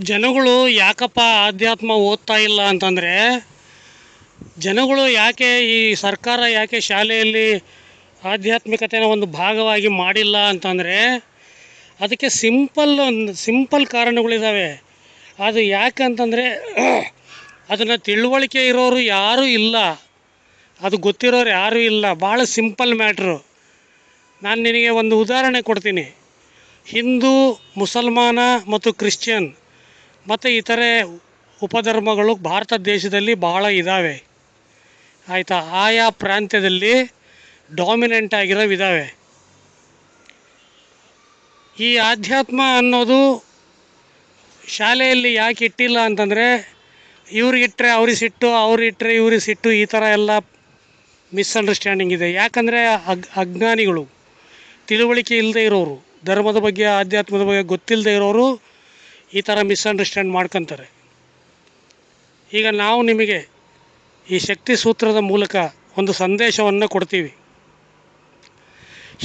ಜನಗಳು ಯಾಕಪ್ಪ ಆಧ್ಯಾತ್ಮ ಓದ್ತಾ ಇಲ್ಲ ಅಂತಂದರೆ, ಜನಗಳು ಯಾಕೆ ಈ ಸರ್ಕಾರ ಯಾಕೆ ಶಾಲೆಯಲ್ಲಿ ಆಧ್ಯಾತ್ಮಿಕತೆನ ಒಂದು ಭಾಗವಾಗಿ ಮಾಡಿಲ್ಲ ಅಂತಂದರೆ, ಅದಕ್ಕೆ ಸಿಂಪಲ್ ಒಂದು, ಸಿಂಪಲ್ ಕಾರಣಗಳಿದ್ದಾವೆ ಅದು ಯಾಕೆ ಅಂತಂದರೆ, ಅದನ್ನು ತಿಳುವಳಿಕೆ ಇರೋರು ಯಾರೂ ಇಲ್ಲ. ಅದು ಗೊತ್ತಿರೋರು ಯಾರೂ ಇಲ್ಲ. ಭಾಳ ಸಿಂಪಲ್ ಮ್ಯಾಟ್ರು. ನಾನು ನಿನಗೆ ಒಂದು ಉದಾಹರಣೆ ಕೊಡ್ತೀನಿ. ಹಿಂದೂ, ಮುಸಲ್ಮಾನ ಮತ್ತು ಕ್ರಿಶ್ಚಿಯನ್. ಮತ್ತು ಇತರೆ ಉಪಧರ್ಮಗಳು ಭಾರತ ದೇಶದಲ್ಲಿ ಬಹಳ ಇದ್ದಾವೆ ಆಯಿತಾ? ಆಯಾ ಪ್ರಾಂತ್ಯದಲ್ಲಿ ಡಾಮಿನೆಂಟ್ ಆಗಿರೋ ಇದ್ದಾವೆ ಈ ಆಧ್ಯಾತ್ಮ ಅನ್ನೋದು ಶಾಲೆಯಲ್ಲಿ ಯಾಕೆ ಇಟ್ಟಿಲ್ಲ ಅಂತಂದರೆ ಇವ್ರಿಗಿಟ್ಟರೆ ಅವ್ರಿಗೆ ಸಿಟ್ಟು ಅವ್ರಿಟ್ರೆ ಇವ್ರಿಗೆ ಸಿಟ್ಟು, ಈ ಥರ ಎಲ್ಲ ಮಿಸ್ಅಂಡರ್ಸ್ಟ್ಯಾಂಡಿಂಗ್ ಇದೆ. ಯಾಕಂದರೆ ಅಗ್, ಅಜ್ಞಾನಿಗಳು, ತಿಳುವಳಿಕೆ ಇಲ್ಲದೆ ಇರೋರು, ಧರ್ಮದ ಬಗ್ಗೆ, ಆಧ್ಯಾತ್ಮದ ಬಗ್ಗೆ ಗೊತ್ತಿಲ್ಲದೆ ಇರೋರು ಈ ಥರ ಮಿಸ್ಅಂಡರ್ಸ್ಟ್ಯಾಂಡ್ ಮಾಡ್ಕೊತಾರೆ. ಈಗ ನಾವು ನಿಮಗೆ ಈ ಶಕ್ತಿ ಸೂತ್ರದ ಮೂಲಕ ಒಂದು ಸಂದೇಶವನ್ನು ಕೊಡ್ತೀವಿ.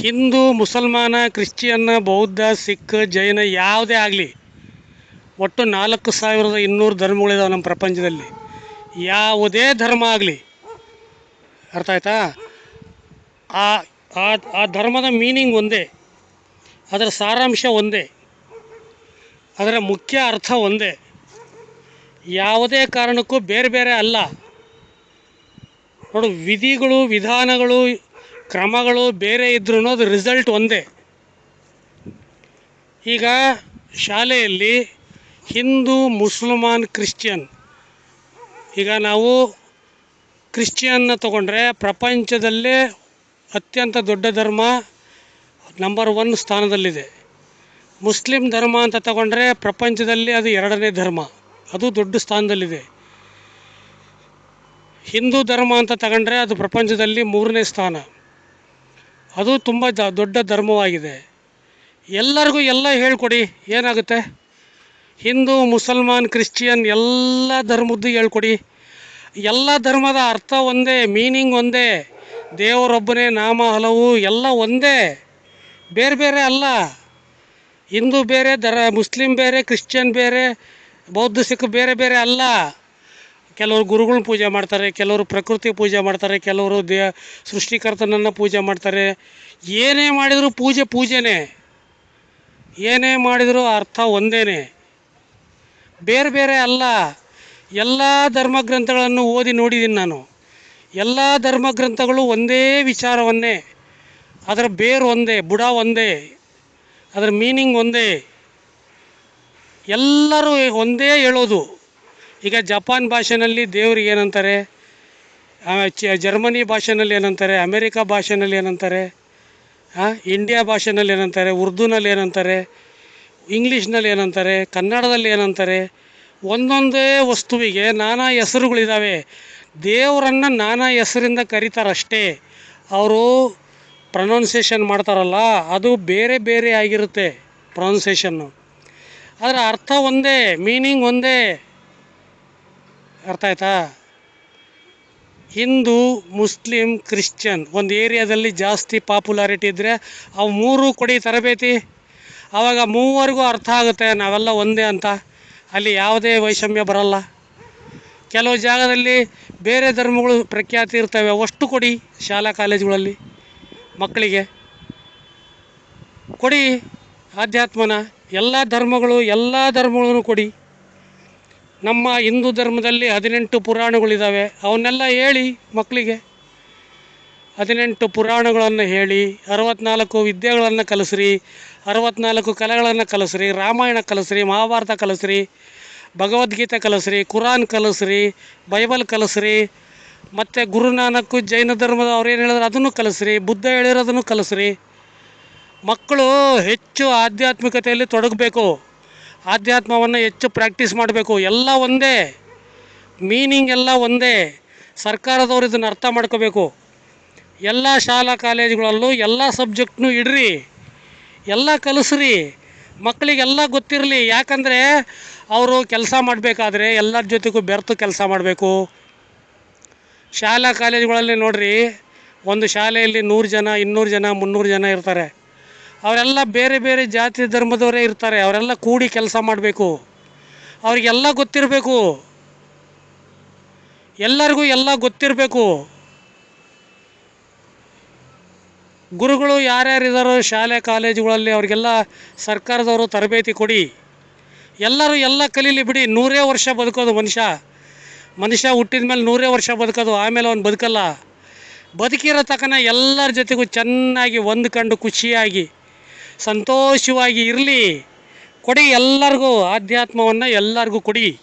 ಹಿಂದೂ, ಮುಸಲ್ಮಾನ, ಕ್ರಿಶ್ಚಿಯನ್ನ, ಬೌದ್ಧ, ಸಿಖ್, ಜೈನ ಯಾವುದೇ ಆಗಲಿ ಒಟ್ಟು ನಾಲ್ಕು ಸಾವಿರದ ಇನ್ನೂರು ಧರ್ಮಗಳಿದಾವೆ ನಮ್ಮ ಪ್ರಪಂಚದಲ್ಲಿ. ಯಾವುದೇ ಧರ್ಮ ಆಗಲಿ, ಅರ್ಥ ಆಯ್ತಾ? ಆ ಆ ಧರ್ಮದ ಮೀನಿಂಗ್ ಒಂದೇ, ಅದರ ಸಾರಾಂಶ ಒಂದೇ. ಅದರ ಮುಖ್ಯ ಅರ್ಥ ಒಂದೇ. ಯಾವುದೇ ಕಾರಣಕ್ಕೂ ಬೇರೆ ಬೇರೆ ಅಲ್ಲ. ನೋಡು, ವಿಧಿಗಳು, ವಿಧಾನಗಳು, ಕ್ರಮಗಳು ಬೇರೆ ಇದ್ರೂ ಅದು ರಿಸಲ್ಟ್ ಒಂದೇ. ಈಗ ಶಾಲೆಯಲ್ಲಿ ಹಿಂದೂ, ಮುಸಲ್ಮಾನ್, ಕ್ರಿಶ್ಚಿಯನ್. ಈಗ ನಾವು ಕ್ರಿಶ್ಚಿಯನ್ನ ತಗೊಂಡ್ರೆ ಪ್ರಪಂಚದಲ್ಲೇ ಅತ್ಯಂತ ದೊಡ್ಡ ಧರ್ಮ ನಂಬರ್ ಒನ್ ಸ್ಥಾನದಲ್ಲಿದೆ. ಮುಸ್ಲಿಂ ಧರ್ಮ ಅಂತ ತಗೊಂಡ್ರೆ ಪ್ರಪಂಚದಲ್ಲಿ ಅದು ಎರಡನೇ ಧರ್ಮ. ಅದು ದೊಡ್ಡ ಸ್ಥಾನದಲ್ಲಿದೆ. ಹಿಂದೂ ಧರ್ಮ ಅಂತ ತಗೊಂಡ್ರೆ ಅದು ಪ್ರಪಂಚದಲ್ಲಿ ಮೂರನೇ ಸ್ಥಾನ. ಅದು ತುಂಬ ದೊಡ್ಡ ಧರ್ಮವಾಗಿದೆ. ಎಲ್ಲರಿಗೂ ಎಲ್ಲ ಹೇಳ್ಕೊಡಿ, ಏನಾಗುತ್ತೆ? ಹಿಂದೂ, ಮುಸಲ್ಮಾನ್, ಕ್ರಿಶ್ಚಿಯನ್ ಎಲ್ಲ ಧರ್ಮದ್ದು ಹೇಳ್ಕೊಡಿ. ಎಲ್ಲ ಧರ್ಮದ ಅರ್ಥ ಒಂದೇ, ಮೀನಿಂಗ್ ಒಂದೇ, ದೇವರೊಬ್ಬನೇ, ನಾಮ, ಹಲವು ಎಲ್ಲ ಒಂದೇ. ಬೇರೆ ಬೇರೆ ಅಲ್ಲ. ಹಿಂದೂ ಬೇರೆ, ದರ, ಮುಸ್ಲಿಂ ಬೇರೆ, ಕ್ರಿಶ್ಚಿಯನ್ ಬೇರೆ, ಬೌದ್ಧ, ಸಿಖ್ ಬೇರೆ ಬೇರೆ ಅಲ್ಲ. ಕೆಲವರು ಗುರುಗಳನ್ನ ಪೂಜೆ ಮಾಡ್ತಾರೆ, ಕೆಲವರು ಪ್ರಕೃತಿ ಪೂಜೆ ಮಾಡ್ತಾರೆ, ಕೆಲವರು ದೇ, ಸೃಷ್ಟಿಕರ್ತನನ್ನು ಪೂಜೆ ಮಾಡ್ತಾರೆ. ಏನೇ ಮಾಡಿದರೂ ಪೂಜೆ ಪೂಜೆನೇ. ಏನೇ ಮಾಡಿದರೂ ಅರ್ಥ ಒಂದೇನೆ. ಬೇರೆ ಬೇರೆ ಅಲ್ಲ. ಎಲ್ಲ ಗ್ರಂಥಗಳನ್ನು ಓದಿ ನೋಡಿದ್ದೀನಿ ನಾನು. ಎಲ್ಲ ಧರ್ಮ ಗ್ರಂಥಗಳು ಒಂದೇ ವಿಚಾರವನ್ನೇ. ಅದರ ಬೇರು ಒಂದೇ, ಬುಡ ಒಂದೇ. ಅದರ ಮೀನಿಂಗ್ ಒಂದೇ. ಎಲ್ಲರೂ ಒಂದೇ ಹೇಳೋದು. ಈಗ ಜಪಾನ್ ಭಾಷೆನಲ್ಲಿ ದೇವ್ರಿಗೆ ಏನಂತಾರೆ? ಜರ್ಮನಿ ಭಾಷೆನಲ್ಲಿ ಏನಂತಾರೆ? ಅಮೇರಿಕಾ ಭಾಷೆನಲ್ಲಿ ಏನಂತಾರೆ? ಇಂಡಿಯಾ ಭಾಷೆನಲ್ಲಿ ಏನಂತಾರೆ? ಉರ್ದುನಲ್ಲಿ ಏನಂತಾರೆ? ಇಂಗ್ಲೀಷ್ನಲ್ಲಿ ಏನಂತಾರೆ? ಕನ್ನಡದಲ್ಲಿ ಏನಂತಾರೆ? ಒಂದೊಂದೇ ವಸ್ತುವಿಗೆ ನಾನಾ ಹೆಸರುಗಳಿದ್ದಾವೆ ದೇವರನ್ನು ನಾನಾ ಹೆಸರಿಂದ ಕರೀತಾರಷ್ಟೇ. ಅವರು ಪ್ರೊನೌನ್ಸಿಯೇಷನ್ ಮಾಡ್ತಾರಲ್ಲ, ಅದು ಬೇರೆ ಬೇರೆ ಆಗಿರುತ್ತೆ ಪ್ರೊನೌನ್ಸಿಯೇಷನ್ನು ಆದರೆ ಅರ್ಥ ಒಂದೇ ಮೀನಿಂಗ್ ಒಂದೇ. ಅರ್ಥ ಆಯ್ತಾ? ಹಿಂದೂ, ಮುಸ್ಲಿಂ, ಕ್ರಿಶ್ಚಿಯನ್ ಒಂದು ಏರಿಯಾದಲ್ಲಿ ಜಾಸ್ತಿ ಪಾಪ್ಯುಲಾರಿಟಿ ಇದ್ದರೆ ಅವು ಮೂರು ಕೊಡಿ ತರಬೇತಿ. ಆವಾಗ ಮೂವರಿಗೂ ಅರ್ಥ ಆಗುತ್ತೆ, ನಾವೆಲ್ಲ ಒಂದೇ ಅಂತ. ಅಲ್ಲಿ ಯಾವುದೇ ವೈಷಮ್ಯ ಬರಲ್ಲ. ಕೆಲವು ಜಾಗದಲ್ಲಿ ಬೇರೆ ಧರ್ಮಗಳು ಪ್ರಖ್ಯಾತಿ ಇರ್ತವೆ, ಅಷ್ಟು ಕೊಡಿ ಶಾಲಾ ಕಾಲೇಜುಗಳಲ್ಲಿ. ಮಕ್ಕಳಿಗೆ. ಕೊಡಿ ಆಧ್ಯಾತ್ಮನ, ಎಲ್ಲ ಧರ್ಮಗಳು, ಎಲ್ಲ ಧರ್ಮಗಳನ್ನು ಕೊಡಿ. ನಮ್ಮ ಹಿಂದೂ ಧರ್ಮದಲ್ಲಿ ಹದಿನೆಂಟು ಪುರಾಣಗಳಿದ್ದಾವೆ ಅವನ್ನೆಲ್ಲ ಹೇಳಿ ಮಕ್ಕಳಿಗೆ. ಹದಿನೆಂಟು ಪುರಾಣಗಳನ್ನು ಹೇಳಿ, ಅರವತ್ನಾಲ್ಕು ವಿದ್ಯೆಗಳನ್ನು ಕಲಿಸ್ರಿ, ಅರವತ್ನಾಲ್ಕು ಕಲೆಗಳನ್ನು ಕಲಿಸ್ರಿ, ರಾಮಾಯಣ ಕಲಿಸ್ರಿ, ಮಹಾಭಾರತ ಕಲಿಸ್ರಿ, ಭಗವದ್ಗೀತೆ ಕಲಿಸ್ರಿ, ಕುರಾನ್ ಕಲಿಸ್ರಿ, ಬೈಬಲ್ ಕಲಿಸ್ರಿ ಮತ್ತು ಗುರುನಾನಕ್ ಜೈನ ಧರ್ಮದ ಅವ್ರು ಏನು ಹೇಳಿದ್ರು ಅದನ್ನು ಕಲಿಸ್ರಿ, ಬುದ್ಧ ಹೇಳಿರೋದನ್ನು ಕಲಿಸ್ರಿ. ಮಕ್ಕಳು ಹೆಚ್ಚು ಆಧ್ಯಾತ್ಮಿಕತೆಯಲ್ಲಿ ತೊಡಗಬೇಕು. ಆಧ್ಯಾತ್ಮವನ್ನು ಹೆಚ್ಚು ಪ್ರಾಕ್ಟೀಸ್ ಮಾಡಬೇಕು. ಎಲ್ಲ ಒಂದೇ. ಮೀನಿಂಗ್ ಎಲ್ಲ ಒಂದೇ. ಸರ್ಕಾರದವ್ರು ಇದನ್ನು ಅರ್ಥ ಮಾಡ್ಕೋಬೇಕು. ಎಲ್ಲ ಶಾಲಾ ಕಾಲೇಜುಗಳಲ್ಲೂ ಎಲ್ಲ ಸಬ್ಜೆಕ್ಟ್ನು ಇಡ್ರಿ. ಎಲ್ಲ ಕಲಿಸ್ರಿ. ಮಕ್ಕಳಿಗೆಲ್ಲ ಗೊತ್ತಿರಲಿ. ಯಾಕಂದರೆ ಅವರು ಕೆಲಸ ಮಾಡಬೇಕಾದ್ರೆ ಎಲ್ಲರ ಜೊತೆಗೂ ಬೆರೆತು ಕೆಲಸ ಮಾಡಬೇಕು. ಶಾಲಾ ಕಾಲೇಜುಗಳಲ್ಲಿ ನೋಡ್ರಿ, ಒಂದು ಶಾಲೆಯಲ್ಲಿ ನೂರು ಜನ, ಇನ್ನೂರು ಜನ, ಮುನ್ನೂರು ಜನ ಇರ್ತಾರೆ. ಅವರೆಲ್ಲ ಬೇರೆ ಬೇರೆ ಜಾತಿ ಧರ್ಮದವರೇ ಇರ್ತಾರೆ. ಅವರೆಲ್ಲ ಕೂಡಿ ಕೆಲಸ ಮಾಡಬೇಕು. ಅವ್ರಿಗೆಲ್ಲ ಗೊತ್ತಿರಬೇಕು. ಎಲ್ಲರಿಗೂ ಎಲ್ಲ ಗೊತ್ತಿರಬೇಕು. ಗುರುಗಳು ಯಾರ್ಯಾರಿದ್ದಾರೋ ಶಾಲೆ, ಕಾಲೇಜುಗಳಲ್ಲಿ ಅವ್ರಿಗೆಲ್ಲ ಸರ್ಕಾರದವರು ತರಬೇತಿ ಕೊಡಿ. ಎಲ್ಲರೂ ಎಲ್ಲ ಕಲೀಲಿ ಬಿಡಿ. ನೂರೇ ವರ್ಷ ಬದುಕೋದು ಮನುಷ್ಯ. ಮನುಷ್ಯ ಹುಟ್ಟಿದ ಮೇಲೆ ನೂರೇ ವರ್ಷ ಬದುಕೋದು, ಆಮೇಲೆ ಅವ್ನು ಬದುಕಲ್ಲ. ಬದುಕಿರೋ ತಕನ ಎಲ್ಲರ ಜೊತೆಗೂ ಚೆನ್ನಾಗಿ ಹೊಂದ್ಕೊಂಡು ಖುಷಿಯಾಗಿ, ಸಂತೋಷವಾಗಿ ಇರಲಿ. ಕೊಡಿ ಎಲ್ಲರಿಗೂ, ಆಧ್ಯಾತ್ಮವನ್ನು ಎಲ್ಲರಿಗೂ ಕೊಡಿ.